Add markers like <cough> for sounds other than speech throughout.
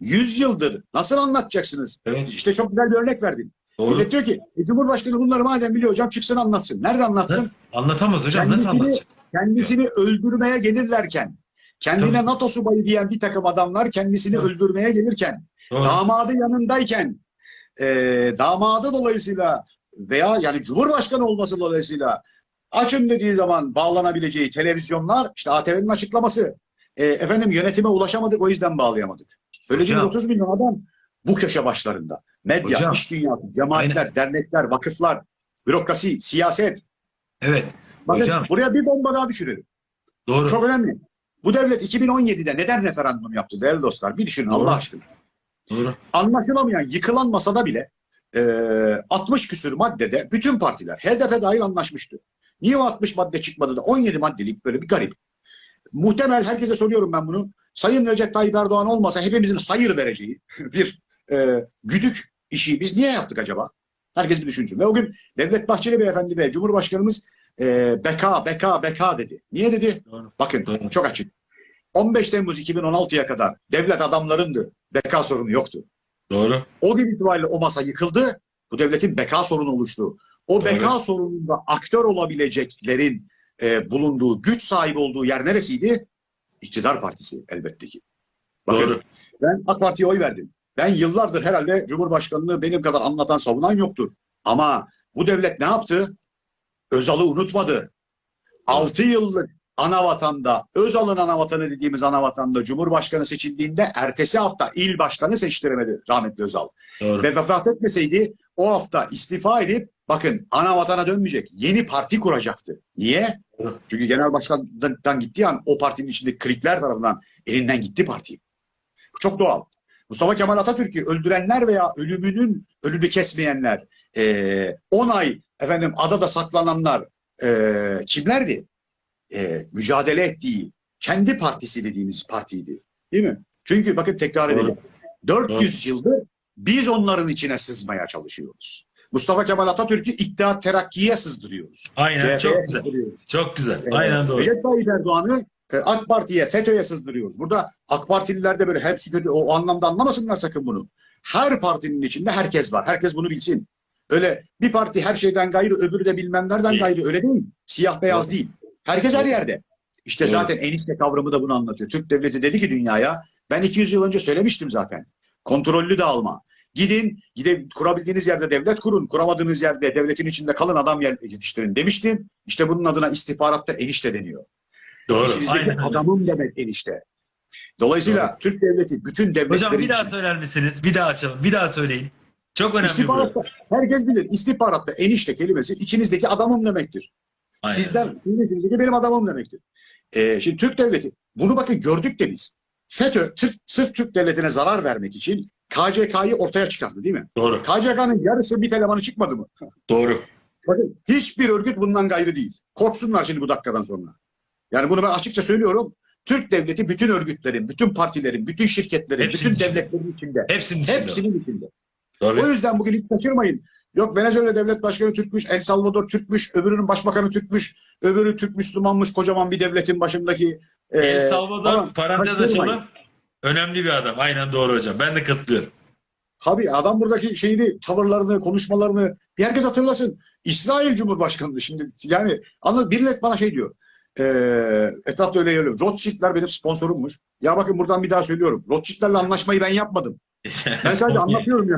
100 yıldır nasıl anlatacaksınız? Evet. İşte çok güzel bir örnek verdin. Doğru. Millet diyor ki e, Cumhurbaşkanı bunları madem biliyor hocam çıksın anlatsın. Nerede anlatsın? Nasıl? Anlatamaz hocam. Nasıl Kendisini- anlatacak? Kendisini öldürmeye gelirlerken, kendine Tabii. NATO subayı diyen bir takım adamlar kendisini Tabii. öldürmeye gelirken, Doğru. damadı yanındayken, e, damadı dolayısıyla veya yani Cumhurbaşkanı olması dolayısıyla açın dediği zaman bağlanabileceği televizyonlar, işte ATV'nin açıklaması, e, efendim yönetime ulaşamadık o yüzden bağlayamadık. Söylediğimiz Hocam. 30 milyon adam bu köşe başlarında. Medya, Hocam. iş dünyası, cemaatler, dernekler, vakıflar, bürokrasi, siyaset. Evet. Bakın Hocam. buraya bir bomba daha düşürelim. Doğru. Çok önemli. Bu devlet 2017'de neden referandum yaptı değerli dostlar? Bir düşünün Doğru. Allah aşkına. Doğru. Anlaşılamayan, yıkılan masada bile e, 60 küsür maddede bütün partiler HDP dahil anlaşmıştı. Niye o 60 madde çıkmadı da 17 maddelik böyle bir garip. Muhtemel herkese soruyorum ben bunu. Sayın Recep Tayyip Erdoğan olmasa hepimizin hayır vereceği <laughs> bir e, güdük işi biz niye yaptık acaba? Herkes bir düşünsün. Ve o gün Devlet Bahçeli Beyefendi ve Cumhurbaşkanımız e, beka, beka, beka dedi. Niye dedi? Doğru. Bakın Doğru. çok açık. 15 Temmuz 2016'ya kadar devlet adamlarındı. Beka sorunu yoktu. Doğru. O gün itibariyle o masa yıkıldı. Bu devletin beka sorunu oluştu. O Doğru. beka sorununda aktör olabileceklerin e, bulunduğu, güç sahibi olduğu yer neresiydi? İktidar partisi elbette ki. Bakın, Doğru. ben AK Parti'ye oy verdim. Ben yıllardır herhalde Cumhurbaşkanlığı benim kadar anlatan, savunan yoktur. Ama bu devlet ne yaptı? Özal'ı unutmadı. 6 yıllık ana vatanda, Özal'ın ana vatanı dediğimiz ana vatanda Cumhurbaşkanı seçildiğinde ertesi hafta il başkanı seçtiremedi rahmetli Özal. Doğru. Ve vefat etmeseydi o hafta istifa edip bakın ana vatana dönmeyecek. Yeni parti kuracaktı. Niye? Çünkü genel başkandan gittiği an o partinin içindeki klikler tarafından elinden gitti parti. Bu çok doğal. Mustafa Kemal Atatürk'ü öldürenler veya ölümünün ölümü kesmeyenler, eee 10 ay efendim adada saklananlar eee, kimlerdi? Eee, mücadele ettiği kendi partisi dediğimiz partiydi. Değil mi? Çünkü bakın tekrar edelim. 400 yıldır biz onların içine sızmaya çalışıyoruz. Mustafa Kemal Atatürk'ü İttihat Terakki'ye sızdırıyoruz. Aynen. CHP'ye Çok güzel. Çok güzel. Ee, Aynen doğru. Recep Tayyip Erdoğan'ı e, AK Parti'ye, FETÖ'ye sızdırıyoruz. Burada AK Partililer de böyle hepsi kötü o anlamda anlamasınlar sakın bunu. Her partinin içinde herkes var. Herkes bunu bilsin. Öyle bir parti her şeyden gayrı öbürü de bilmem nereden gayrı öyle değil. Siyah beyaz değil. Herkes her yerde. İşte Doğru. zaten enişte kavramı da bunu anlatıyor. Türk devleti dedi ki dünyaya ben 200 yıl önce söylemiştim zaten. Kontrollü dağılma. Gidin, gide kurabildiğiniz yerde devlet kurun, kuramadığınız yerde devletin içinde kalın adam yer- yetiştirin demiştim. İşte bunun adına istihbaratta enişte deniyor. Doğru. İçinizdeki Aynen adamım demek enişte. Dolayısıyla Türk devleti bütün devletleri Hocam bir daha için söyler misiniz? Bir daha açalım. Bir daha söyleyin. Çok önemli bu. istihbaratta herkes bilir. İstihbaratta enişte kelimesi içinizdeki adamım demektir. Aynen. Sizden sizin içinizdeki benim adamım demektir. Ee, şimdi Türk devleti bunu bakın gördük de biz. FETÖ Türk, sırf Türk devletine zarar vermek için KCK'yı ortaya çıkardı değil mi? Doğru. KCK'nın yarısı bir elemanı çıkmadı mı? Doğru. Bakın hiçbir örgüt bundan gayrı değil. Korksunlar şimdi bu dakikadan sonra. Yani bunu ben açıkça söylüyorum. Türk devleti bütün örgütlerin, bütün partilerin, bütün şirketlerin, Hepsinin bütün devletlerin içinde. Hepsinin içinde. Hepsinin içinde. Doğru. O yüzden bugün hiç şaşırmayın. Yok Venezuela devlet başkanı Türkmüş, El Salvador Türkmüş, öbürünün başbakanı Türkmüş, öbürü Türk Müslümanmış kocaman bir devletin başındaki. e, El Salvador falan. parantez açalım. Önemli bir adam. Aynen doğru hocam. Ben de katılıyorum. Tabii adam buradaki şeyini, tavırlarını, konuşmalarını bir herkes hatırlasın. İsrail Cumhurbaşkanı şimdi yani anladın birileri bana şey diyor. E, etrafta öyle geliyor. Rothschild'ler benim sponsorummuş. Ya bakın buradan bir daha söylüyorum. Rothschild'lerle anlaşmayı ben yapmadım. <laughs> Ben sadece anlatıyorum ya.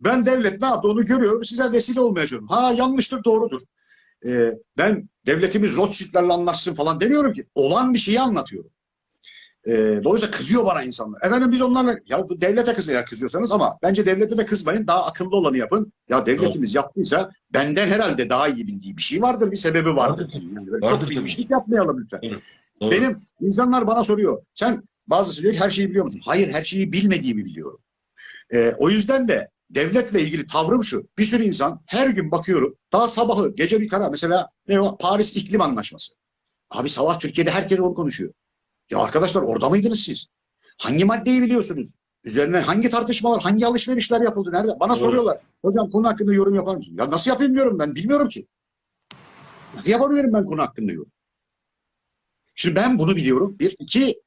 Ben devlet ne yaptı onu görüyorum. Size vesile olmaya çalışıyorum. Ha yanlıştır doğrudur. Ee, ben devletimiz Rothschild'lerle anlaşsın falan demiyorum ki. Olan bir şeyi anlatıyorum. Ee, dolayısıyla kızıyor bana insanlar. Efendim biz onlarla ya bu devlete kızıyor ya kızıyorsanız ama bence devlete de kızmayın. Daha akıllı olanı yapın. Ya devletimiz yaptıysa benden herhalde daha iyi bildiği bir şey vardır. Bir sebebi vardır. Yani Vardır çok bilmişlik yapmayalım lütfen. Doğru. Benim insanlar bana soruyor. Sen bazısı diyor ki her şeyi biliyor musun? Hayır her şeyi bilmediğimi biliyorum. Ee, o yüzden de devletle ilgili tavrım şu. Bir sürü insan her gün bakıyorum. Daha sabahı gece bir karar. Mesela ne o? Paris İklim Anlaşması. Abi sabah Türkiye'de herkes onu konuşuyor. Ya arkadaşlar orada mıydınız siz? Hangi maddeyi biliyorsunuz? Üzerine hangi tartışmalar, hangi alışverişler yapıldı? Nerede? Bana Doğru. soruyorlar. Hocam konu hakkında yorum yapar mısın? Ya nasıl yapayım diyorum ben. Bilmiyorum ki. Nasıl yapabilirim ben konu hakkında yorum? Şimdi ben bunu biliyorum. Bir, iki,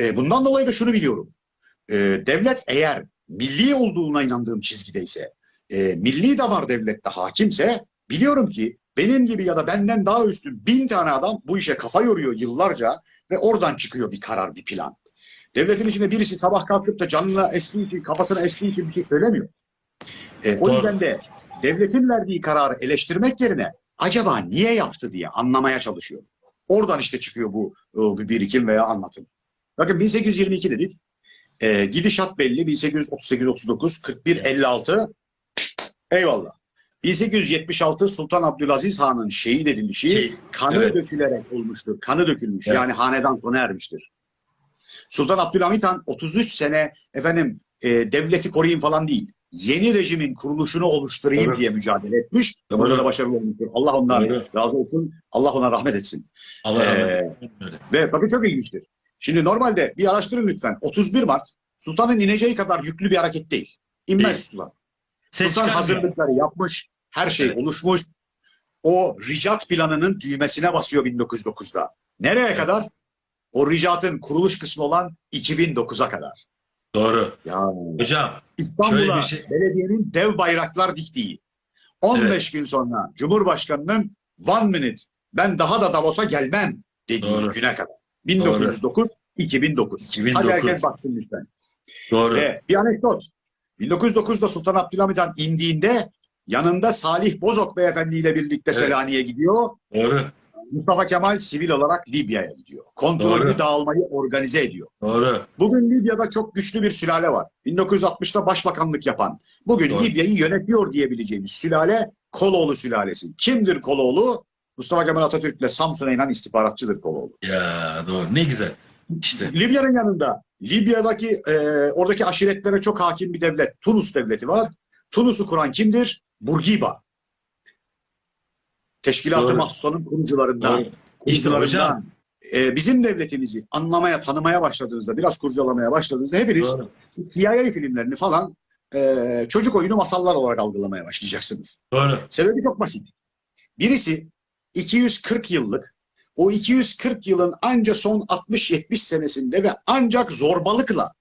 e, bundan dolayı da şunu biliyorum. e, devlet eğer milli olduğuna inandığım çizgideyse, e, milli damar devlette hakimse biliyorum ki benim gibi ya da benden daha üstün bin tane adam bu işe kafa yoruyor yıllarca ve oradan çıkıyor bir karar, bir plan. Devletin içinde birisi sabah kalkıp da canına estiği için, kafasına estiği için bir şey söylemiyor. E, o Doğru. yüzden de devletin verdiği kararı eleştirmek yerine acaba niye yaptı diye anlamaya çalışıyor. Oradan işte çıkıyor bu, bu birikim veya anlatım. Bakın 1822 dedik. E, gidişat belli. 1838-39, 41-56. Eyvallah. 1876 Sultan Abdülaziz Han'ın şehit edilişi Şey, kanı evet. dökülerek olmuştur. Kanı dökülmüş. Evet. Yani hanedan sona ermiştir. Sultan Abdülhamit Han 33 sene efendim e, devleti koruyayım falan değil. Yeni rejimin kuruluşunu oluşturayım Doğru. diye mücadele etmiş. Ve. Burada da başarılı olmuştur. Allah ondan Doğru. razı olsun. Allah ona rahmet etsin. Allah rahmet Ee. Öyle. Ve bakın çok ilginçtir. Şimdi normalde bir araştırın lütfen. 31 Mart Sultan'ın ineceği kadar yüklü bir hareket değil. İnmez Değil. Sultan. Ses Sultan hazırlıkları yapmış. Her şey Evet. oluşmuş. O ricat planının düğmesine basıyor 1909'da. Nereye Evet. kadar? O ricatın kuruluş kısmı olan 2009'a kadar. Doğru. Ya Hocam İstanbul'a şey- belediyenin dev bayraklar diktiği 15 gün sonra Cumhurbaşkanı'nın one minute ben daha da Davos'a gelmem dediği Doğru. güne kadar. 1909 2009. 2009. Hadi herkes baksın lütfen. doğru. Ve bir anekdot. 1909'da Sultan Abdülhamit Han indiğinde yanında Salih Bozok Beyefendi ile birlikte Evet. Selanik'e gidiyor. Doğru. Mustafa Kemal sivil olarak Libya'ya gidiyor. Kontrollü Doğru. dağılmayı organize ediyor. Doğru. Bugün Libya'da çok güçlü bir sülale var. 1960'ta başbakanlık yapan, bugün Doğru. Libya'yı yönetiyor diyebileceğimiz sülale Koloğlu sülalesi. Kimdir Koloğlu? Mustafa Kemal Atatürk'le Samsun'a inen istihbaratçıdır Koloğlu. Ya doğru. Ne güzel. İşte. Libya'nın yanında Libya'daki e, oradaki aşiretlere çok hakim bir devlet, Tunus devleti var. Tunus'u kuran kimdir? Burgiba. Teşkilat-ı. Mahsusa'nın kurucularından. İşte hocam. E, bizim devletimizi anlamaya, tanımaya başladığınızda, biraz kurcalamaya başladığınızda hepiniz Doğru. CIA filmlerini falan e, çocuk oyunu masallar olarak algılamaya başlayacaksınız. Doğru. Sebebi çok basit. Birisi 240 yıllık, o 240 yılın anca son 60-70 senesinde ve ancak zorbalıkla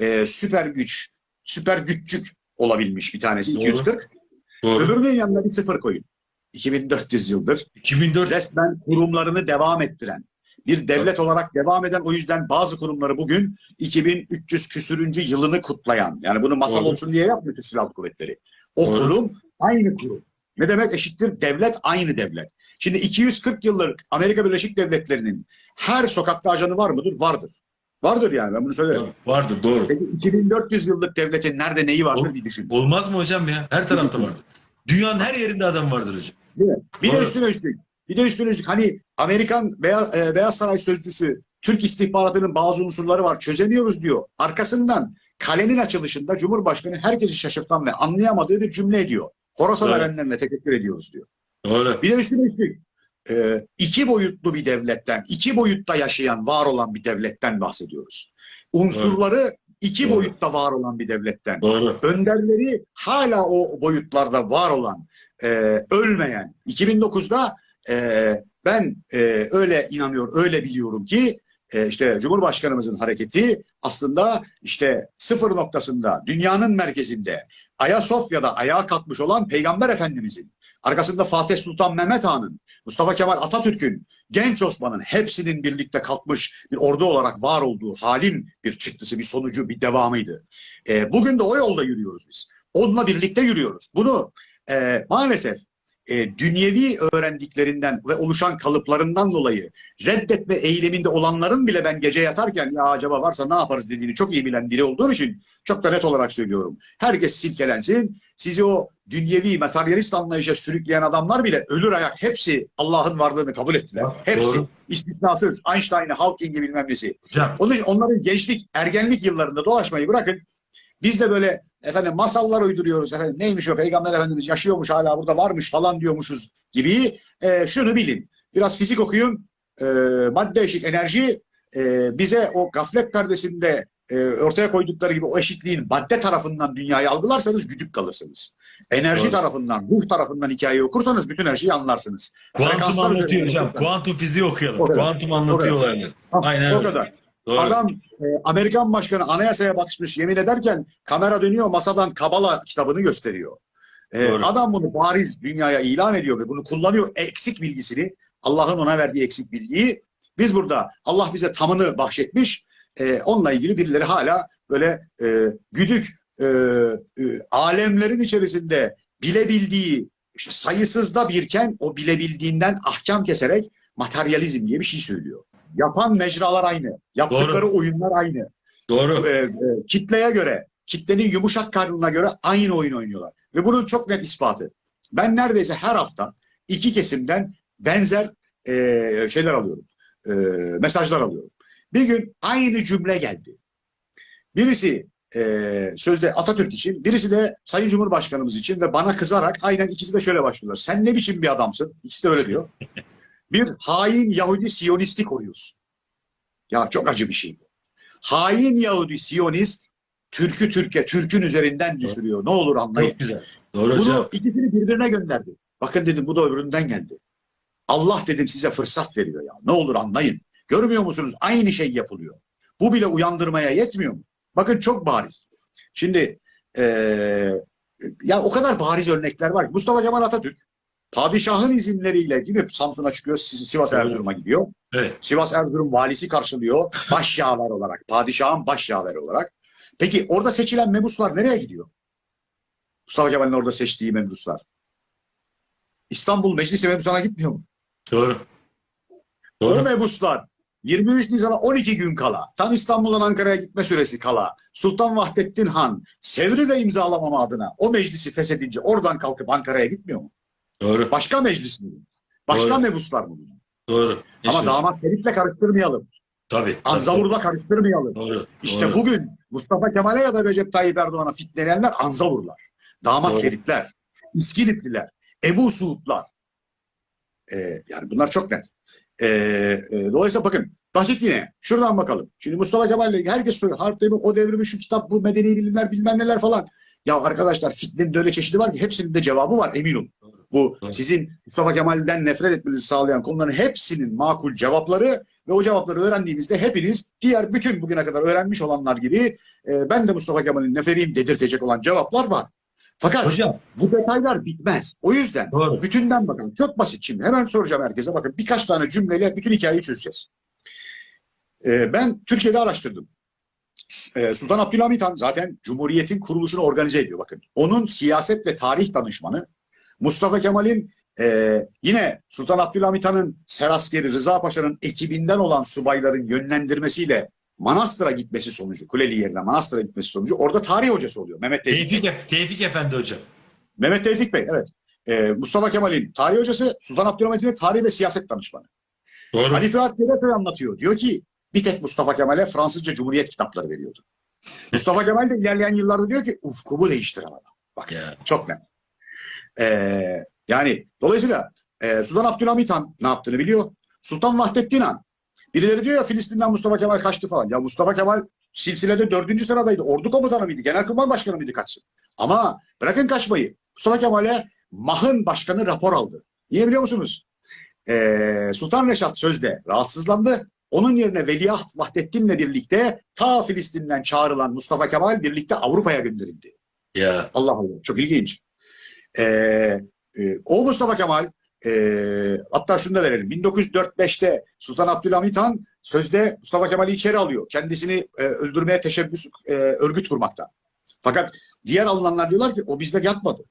e, süper güç, süper güççük olabilmiş bir tanesi Doğru. 240. Doğru. Öbürünün yanına bir sıfır koyun. 2400 yıldır 2004 resmen kurumlarını devam ettiren, bir devlet olarak devam eden o yüzden bazı kurumları bugün 2300 küsürüncü yılını kutlayan, yani bunu masal Doğru. olsun diye yapmıyor Türk Silahlı Kuvvetleri. O Doğru. kurum aynı kurum. Ne demek eşittir? Devlet aynı devlet. Şimdi 240 yıllık Amerika Birleşik Devletleri'nin her sokakta ajanı var mıdır? Vardır. Vardır yani ben bunu söylerim. vardı doğru. Peki 2400 yıllık devletin nerede neyi vardır Ol- bir düşün. Olmaz mı hocam ya? Her tarafta vardı. Dünyanın her yerinde adam vardır hocam. Değil mi? Bir de Doğru. üstüne üstlük. Bir de üstüne üstlük hani Amerikan Beyaz, e, Beyaz Saray sözcüsü Türk istihbaratının bazı unsurları var çözemiyoruz diyor. Arkasından kalenin açılışında Cumhurbaşkanı herkesi şaşırtan ve anlayamadığı bir cümle ediyor. Horasan Doğru. erenlerine teşekkür ediyoruz diyor. Doğru. Bir de üstüne üstlük e, iki boyutlu bir devletten, iki boyutta yaşayan, var olan bir devletten bahsediyoruz. Unsurları iki Doğru. boyutta var olan bir devletten Doğru. önderleri hala o boyutlarda var olan, e, ölmeyen. 2009'da e, ben e, öyle inanıyorum, öyle biliyorum ki e, işte Cumhurbaşkanımızın hareketi aslında işte sıfır noktasında, dünyanın merkezinde, Ayasofya'da ayağa kalkmış olan Peygamber Efendimizin, arkasında Fatih Sultan Mehmet Han'ın, Mustafa Kemal Atatürk'ün, Genç Osman'ın hepsinin birlikte kalkmış bir ordu olarak var olduğu halin bir çıktısı, bir sonucu, bir devamıydı. E, bugün de o yolda yürüyoruz biz. Onunla birlikte yürüyoruz. Bunu e, maalesef e, dünyevi öğrendiklerinden ve oluşan kalıplarından dolayı reddetme eğiliminde olanların bile ben gece yatarken ya acaba varsa ne yaparız dediğini çok iyi bilen biri olduğum için çok da net olarak söylüyorum. Herkes silkelensin. Sizi o dünyevi materyalist anlayışa sürükleyen adamlar bile ölür ayak hepsi Allah'ın varlığını kabul ettiler. Doğru. Hepsi istisnasız. Einstein'ı, Hawking'i bilmem nesi. Hocam Onun için onların gençlik, ergenlik yıllarında dolaşmayı bırakın. Biz de böyle efendim masallar uyduruyoruz. Efendim neymiş o peygamber efendimiz yaşıyormuş hala burada varmış falan diyormuşuz gibi. E, şunu bilin. Biraz fizik okuyun. E, madde eşik enerji e, bize o gaflet perdesinde e, ortaya koydukları gibi o eşitliğin madde tarafından dünyayı algılarsanız güdük kalırsınız. Enerji Doğru. tarafından, ruh tarafından hikayeyi okursanız bütün her şeyi anlarsınız. kuantum anlatıyor hocam. Kuantum fiziği okuyalım. Kuantum anlatıyor O kadar. olayları. Ha, Aynen o öyle. kadar. Doğru. Adam e, Amerikan başkanı anayasaya bakmış yemin ederken kamera dönüyor masadan Kabala kitabını gösteriyor. E, Doğru. adam bunu bariz dünyaya ilan ediyor ve bunu kullanıyor eksik bilgisini Allah'ın ona verdiği eksik bilgiyi. Biz burada Allah bize tamını bahşetmiş. E, onunla ilgili birileri hala böyle e, güdük e, e, alemlerin içerisinde bilebildiği işte sayısızda birken o bilebildiğinden ahkam keserek materyalizm diye bir şey söylüyor. Yapan mecralar aynı. Yaptıkları oyunlar aynı. Doğru. Ee, e, kitleye göre, kitlenin yumuşak karnına göre aynı oyun oynuyorlar. Ve bunun çok net ispatı. Ben neredeyse her hafta iki kesimden benzer e, şeyler alıyorum. E, mesajlar alıyorum. Bir gün aynı cümle geldi. Birisi e, sözde Atatürk için, birisi de Sayın Cumhurbaşkanımız için ve bana kızarak aynen ikisi de şöyle başlıyorlar. Sen ne biçim bir adamsın? İkisi de öyle diyor. <laughs> Bir hain Yahudi Siyonisti koruyorsun. Ya çok acı bir şey bu. Hain Yahudi Siyonist Türk'ü Türkiye, Türk'ün üzerinden düşürüyor. Ne olur anlayın. Çok güzel. Doğru hocam. Bunu ikisini birbirine gönderdi. Bakın dedim bu da öbüründen geldi. Allah dedim size fırsat veriyor ya. Ne olur anlayın. Görmüyor musunuz? Aynı şey yapılıyor. Bu bile uyandırmaya yetmiyor mu? Bakın çok bariz. Şimdi eee, ya o kadar bariz örnekler var ki. Mustafa Kemal Atatürk padişahın izinleriyle gidip Samsun'a çıkıyor, Sivas. Erzurum'a gidiyor. Evet. Sivas Erzurum valisi karşılıyor. Baş yağlar olarak. Padişahın baş yağları olarak. Peki orada seçilen mebuslar nereye gidiyor? Mustafa Kemal'in orada seçtiği mebuslar. İstanbul Meclisi mebusuna gitmiyor mu? Doğru. O Doğru. mebuslar 23 Nisan'a 12 gün kala, tam İstanbul'dan Ankara'ya gitme süresi kala, Sultan Vahdettin Han Sevr'i de imzalamama adına o meclisi feshedince oradan kalkıp Ankara'ya gitmiyor mu? Doğru. Başka meclis mi? Başka Doğru. mebuslar mı? Doğru. Ama damat Ferit'le karıştırmayalım. Tabii. Anzavur'la karıştırmayalım. Doğru. İşte Doğru. bugün Mustafa Kemal'e ya da Recep Tayyip Erdoğan'a fitnelenenler Anzavurlar. Damat Doğru. Feritler, İskilipliler, Ebu Suudlar. Ee, yani bunlar çok net. Ee, e, dolayısıyla bakın basit yine. Şuradan bakalım. Şimdi Mustafa Kemal'le herkes soruyor. Harp o devrimi, şu kitap, bu medeni bilimler, bilmem neler falan. Ya arkadaşlar fitnenin de öyle çeşidi var ki hepsinin de cevabı var emin olun. Bu sizin Mustafa Kemal'den nefret etmenizi sağlayan konuların hepsinin makul cevapları ve o cevapları öğrendiğinizde hepiniz diğer bütün bugüne kadar öğrenmiş olanlar gibi e, ben de Mustafa Kemal'in neferiyim dedirtecek olan cevaplar var. Fakat Hocam. bu detaylar bitmez. O yüzden Doğru. bütünden bakalım. Çok basit şimdi. Hemen soracağım herkese. Bakın birkaç tane cümleyle bütün hikayeyi çözeceğiz. E, ben Türkiye'de araştırdım. E, Sultan Abdülhamit Han zaten Cumhuriyet'in kuruluşunu organize ediyor. Bakın onun siyaset ve tarih danışmanı Mustafa Kemal'in e, yine Sultan Abdülhamit Han'ın Seraskeri Rıza Paşa'nın ekibinden olan subayların yönlendirmesiyle Manastır'a gitmesi sonucu, Kuleli yerine Manastır'a gitmesi sonucu orada tarih hocası oluyor. Mehmet Tevfik. Tevfik, Tevfik Efendi hocam. Mehmet Tevfik Bey, evet. E, Mustafa Kemal'in tarih hocası, Sultan Abdülhamit'in tarih ve siyaset danışmanı. Doğru. Ali Fuat Geresoy anlatıyor. Diyor ki bir tek Mustafa Kemal'e Fransızca Cumhuriyet kitapları veriyordu. Mustafa Kemal de ilerleyen yıllarda diyor ki ufkumu değiştiren adam. Bak Ya. çok net. Ee, yani dolayısıyla e, Sultan Abdülhamit Han ne yaptığını biliyor. Sultan Vahdettin Han. Birileri diyor ya Filistin'den Mustafa Kemal kaçtı falan. Ya Mustafa Kemal silsilede dördüncü sıradaydı. Ordu komutanı mıydı? Genelkurmay başkanı mıydı kaçsın? Ama bırakın kaçmayı. Mustafa Kemal'e Mah'ın başkanı rapor aldı. Niye biliyor musunuz? Ee, Sultan Reşat sözde rahatsızlandı. Onun yerine Veliaht Vahdettin'le birlikte ta Filistin'den çağrılan Mustafa Kemal birlikte Avrupa'ya gönderildi. Ya. Allah Allah çok ilginç. E, o Mustafa Kemal e, hatta şunu da verelim. 1904-5'te Sultan Abdülhamit Han sözde Mustafa Kemal'i içeri alıyor. Kendisini e, öldürmeye teşebbüs e, örgüt kurmakta. Fakat diğer alınanlar diyorlar ki o bizde yatmadı.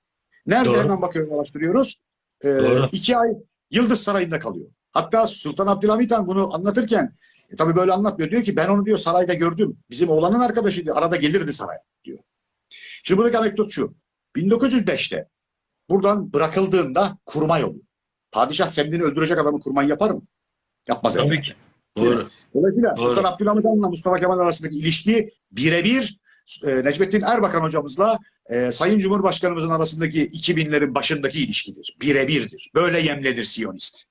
Nerede Doğru. hemen bakıyoruz araştırıyoruz. E, Doğru. iki ay Yıldız Sarayı'nda kalıyor. Hatta Sultan Abdülhamit Han bunu anlatırken e, tabii böyle anlatmıyor. Diyor ki ben onu diyor sarayda gördüm. Bizim oğlanın arkadaşıydı. Arada gelirdi saraya diyor. Şimdi buradaki anekdot şu. 1905'te buradan bırakıldığında kurmay oluyor. Padişah kendini öldürecek adamı kurmay yapar mı? Yapmaz. Tabii elbette. ki. Doğru. Dolayısıyla Doğru. Sultan Abdülhamit Han'la Mustafa Kemal arasındaki ilişki birebir e, Necmettin Erbakan hocamızla e, Sayın Cumhurbaşkanımızın arasındaki 2000'lerin başındaki ilişkidir. Birebirdir. Böyle yemlenir Siyonist.